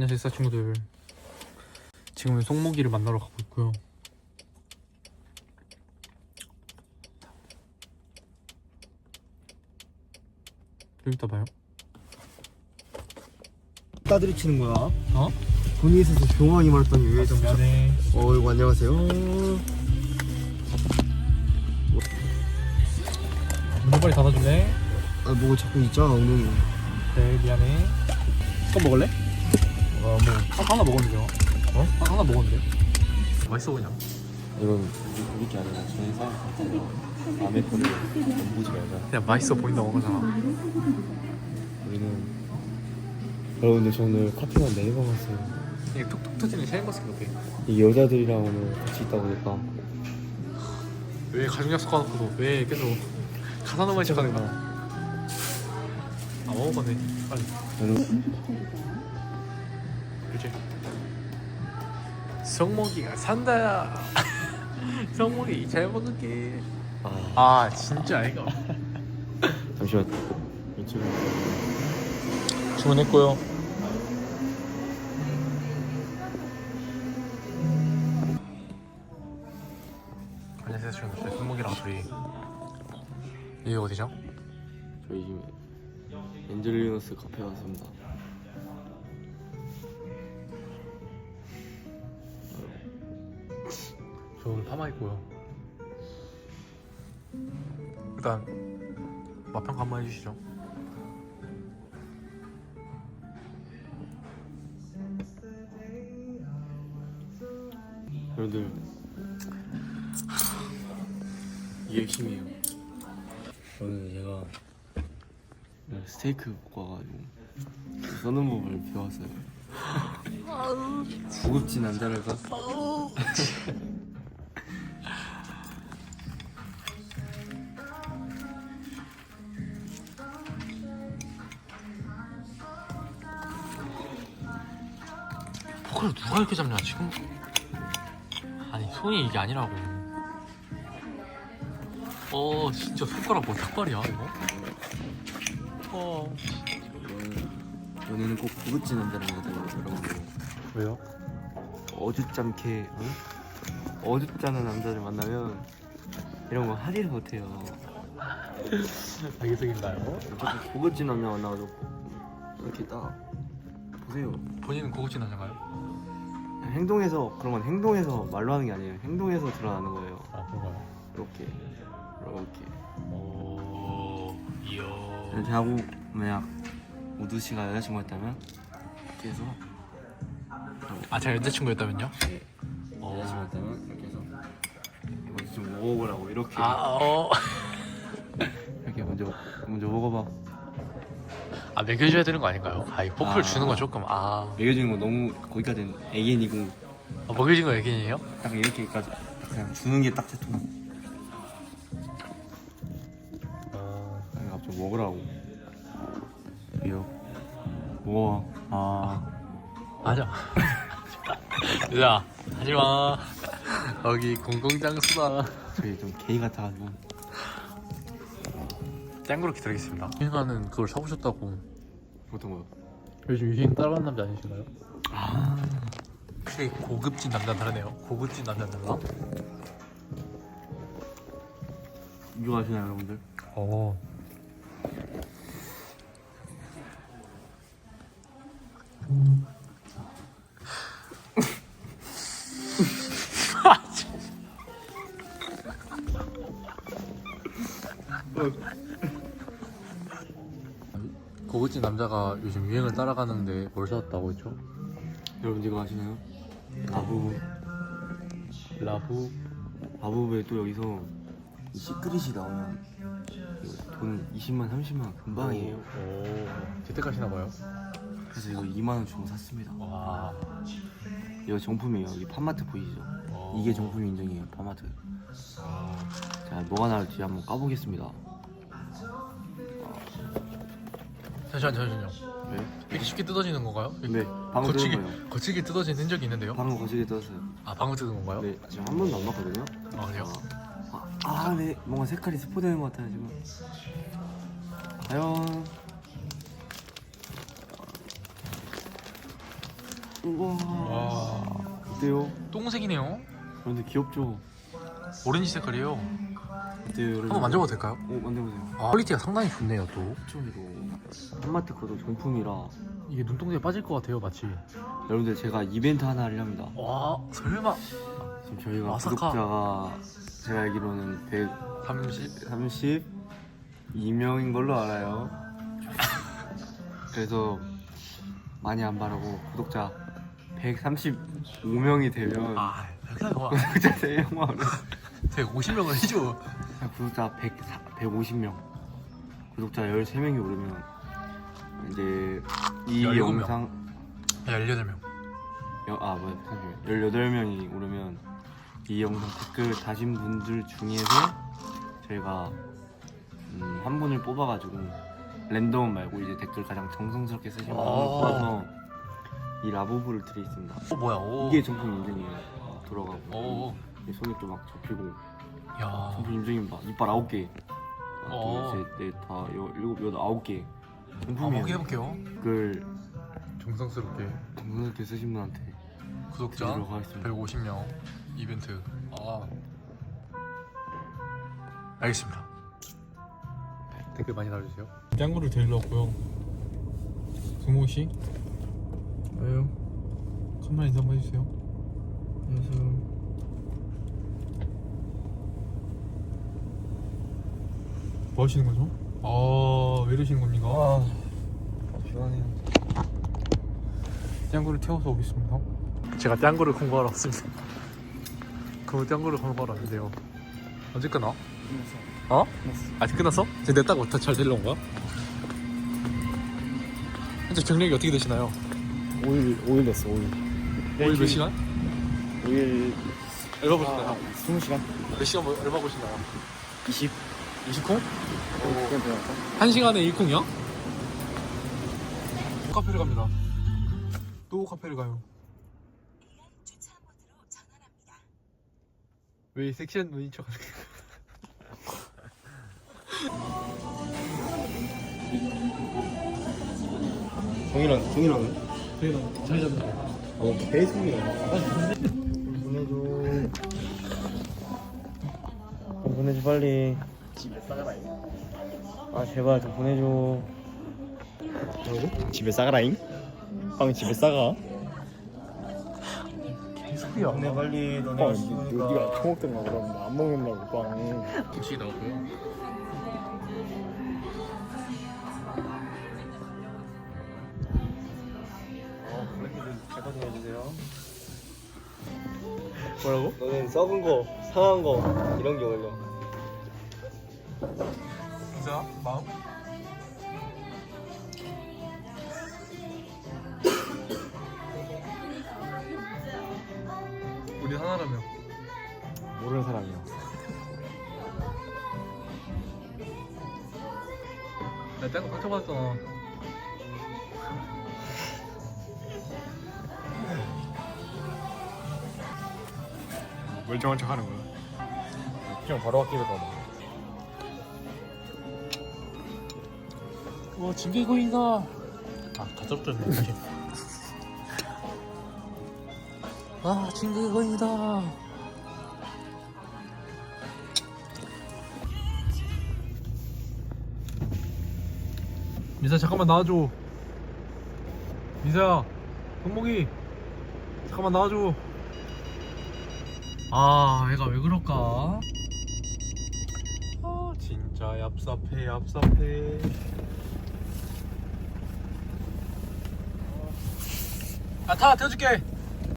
안녕하세요 친구들 지금은 송목이를 만나러 가고 있고요 좀 이따 봐요 따들이 치는 거야. 어? 돈이 있어서 조용하게 말했더니 왜 좀. 미안해 어이구 안녕하세요. 문 빨리 닫아줄래? 아 뭐가 자꾸 있잖아 엉덩이. 네 미안해 또 먹을래? 어뭐 하나 먹었는데 어? 하나, 하나 먹었는데? 맛있어 그냥 이건 그렇게 아니라 저희 사람 남의 거를 보지 말자. 그냥 맛있어 보인다고 하잖아. 우리는 여러분들 저 오늘 커피 한 네번 왔어요. 이게 톡톡 터지는 샤인머스켓 같아 이 여자들이랑 오늘 같이 있다 보니까 왜 가족 약속해놓고도 왜 계속 가사노만 시작하는 거야? 아 먹어봤네. 빨리. 저는 그치 성목이가 산다. 성목이 잘 먹을게. 아. 아 진짜 이거. 잠시만. 이쪽에 주문했고요. 안녕하세요 저희 성목이랑 둘이 이게 어디죠? 저희 지금 엔젤리너스 카페 왔습니다. 저 오늘 파마 있고요 일단 맛평가 한번 해주시죠 여러분들 이게 핵심이에요. 저는 제가 오늘 스테이크 먹고 와가지고 써는 법을 배웠어요. 고급진 남자랄까? 포크를 누가 이렇게 잡냐 지금 아니 손이 이게 아니라고 어 진짜 손가락 뭐 닭발이야 이거 어 연애는 꼭 고급진 남자를 만나야 돼요, 여러분들. 왜요? 어줍잖게 어? 어줍잖은 남자를 만나면 이런 거 하지를 못해요. 알겠습니다요 어차피 고급진 남자 만나가지고 이렇게 딱 보세요. 본인은 고급진 남자가요? 행동에서 그런 건 행동에서 말로 하는 게 아니에요. 행동에서 드러나는 거예요. 아 그런가요? 이렇게 이렇게. 오 이야 이렇게 하고 만약 우두 씨가 여자친구였다면 이렇게 해서 아 제가 여자친구였다면요? 네. 여자친구였다면 이렇게 해서 이거 좀 먹어보라고 이렇게 아 어 이렇게 먼저 먼저 먹어봐. 아 먹여줘야 되는 거 아닌가요? 아 이 포크를 아. 주는 건 조금 아, 먹여주는 거 너무 거기까지는 애견이고 아 먹여준 거 얘기예요? 딱 이렇게까지 딱 그냥 주는 게딱 제통. 어 아니 갑자기 먹으라고. 이요. 먹어. 아. 맞아 야 하지마 여기 공공장소다 저희 좀 게이 같아가지고. 짱그렇게 드리겠습니다 유행하는 그걸 사보셨다고 어떤 거요? 요즘 유행 따라가는 남자 아니신가요? 아. 확실히 고급진 남자는 다르네요 고급진 남자는 달라 이거 아시나요 여러분들? 오 고급진 남자가 요즘 유행을 따라가는데 뭘 사왔다고 했죠? 여러분 이거 아시나요? 바부. 라부 바부에 또 여기서 이 시크릿이 나오면 돈 20만 30만 금방이에요. 오 재택하시나 봐요 그래서 이거 2만 원 주고 샀습니다. 와 이거 정품이에요. 이 팜마트 보이시죠? 이게 정품 인증이에요. 팜마트. 자 뭐가 나올지 한번 까보겠습니다. 잠시만 잠시만요 네? 이렇게 쉽게 뜯어지는 건가요? 네. 방금 뜯은 거예요. 거치게 뜯어진 흔적이 있는데요? 방금 거시게 떴어요. 아 방금 뜯은 건가요? 네. 지금 한 번도 안 봤거든요. 아 그래요? 아, 아, 네. 뭔가 색깔이 스포되는 것 같아요 지금. 과연 우와. 와 어때요? 똥색이네요 근데 귀엽죠? 오렌지 색깔이에요 어때요 여러분? 한번 만져봐도 될까요? 네 만져보세요. 아 퀄리티가 상당히 좋네요 또 이거 한마트 거도 정품이라 이게 눈동자에 빠질 것 같아요 마치. 여러분들 제가 이벤트 하나 하려합니다. 와 설마. 지금 저희가 마사카. 구독자가 제가 알기로는 30 132명인 걸로 알아요. 그래서 많이 안 바라고 구독자 135명이 되면 아 백사가 구독자 3명만 제가 50명을 해줘. 구독자 100, 150명. 구독자 13명이 오르면 이제 이 17명. 영상 18명 여, 아 뭐야 잠시만요 18명이 오르면 이 영상 댓글 다신 분들 중에서 저희가 음, 한 분을 뽑아가지고 랜덤 말고 이제 댓글 가장 정성스럽게 쓰신 분을 아. 뽑아서 이 라보브를 드리겠습니다 어 뭐야 오. 이게 정품 인증이에요 돌아가고 오. 이 손이 좀막 접히고 야 정품 인증입니다 이빨 아홉 개 어. 하나 둘셋넷다 일곱 여덟 아홉 개 한번 정품이에요. 확인해볼게요. 댓글 정성스럽게. 정성스럽게 쓰신 분한테 구독자 드리도록 하겠습니다. 150명 이벤트. 아. 알겠습니다. 댓글 많이 달아주세요. 짱구를 데리러 왔고요. 승모 씨? 왜요? 카메라 인사 한번 해주세요. 안녕하세요. 뭐 하시는 거죠? 아, 왜 이러시는 겁니까? 아, 시원해요 짱구를 태워서 오겠습니다. 제가 짱구를 공부하러 왔습니다. 그 짱구를 공부하러 왔는데요. 언제 끝나? 어? 아직 끝났어? 지금 냈다고 다잘 데려온 거야? 현재 경력이 어떻게 되시나요? 5일 5일 됐어 5일 5일 몇 시간? 5일 얼마 보시나요? 20시간 몇 시간 뭐- 얼마 보시나요? 20 20콩? 그냥 되나까? 한 시간에 1콩이요? 카페를 갑니다. 또 카페를 가요. 왜 섹시한 눈인 척 하는 동이랑 동이랑 거야? 잘 잡는 거. 어 배송이랑 보내줘 좀 보내줘 빨리 집에 싸가라잉 아 제발 좀 보내줘 뭐라고? 집에 싸가라잉? 빵 집에 싸가? 개소리야. 보내 빨리 너네 빵, 처먹던 거 그러면 안 먹는다고 빵. 김치 나오고요. 어 블랙헤드 제거 좀 해주세요 뭐라고? 너는 썩은 거 상한 거 이런 게 어울려 진짜 마음? 우리 하나라며. 모르는 사람이야. 나 짱구 상처받았잖아. 멀쩡한 척 하는 거야. 그냥 바로 학교에 가. 와 징계고인가? 아다 접졌네. 아 징계고인이다. 미사 잠깐만 나와줘. 미사야, 동목이 잠깐만 나와줘. 아, 애가 왜 그럴까? 아, 진짜 얍삽해, 얍삽해. 아, 타, 태워줄게.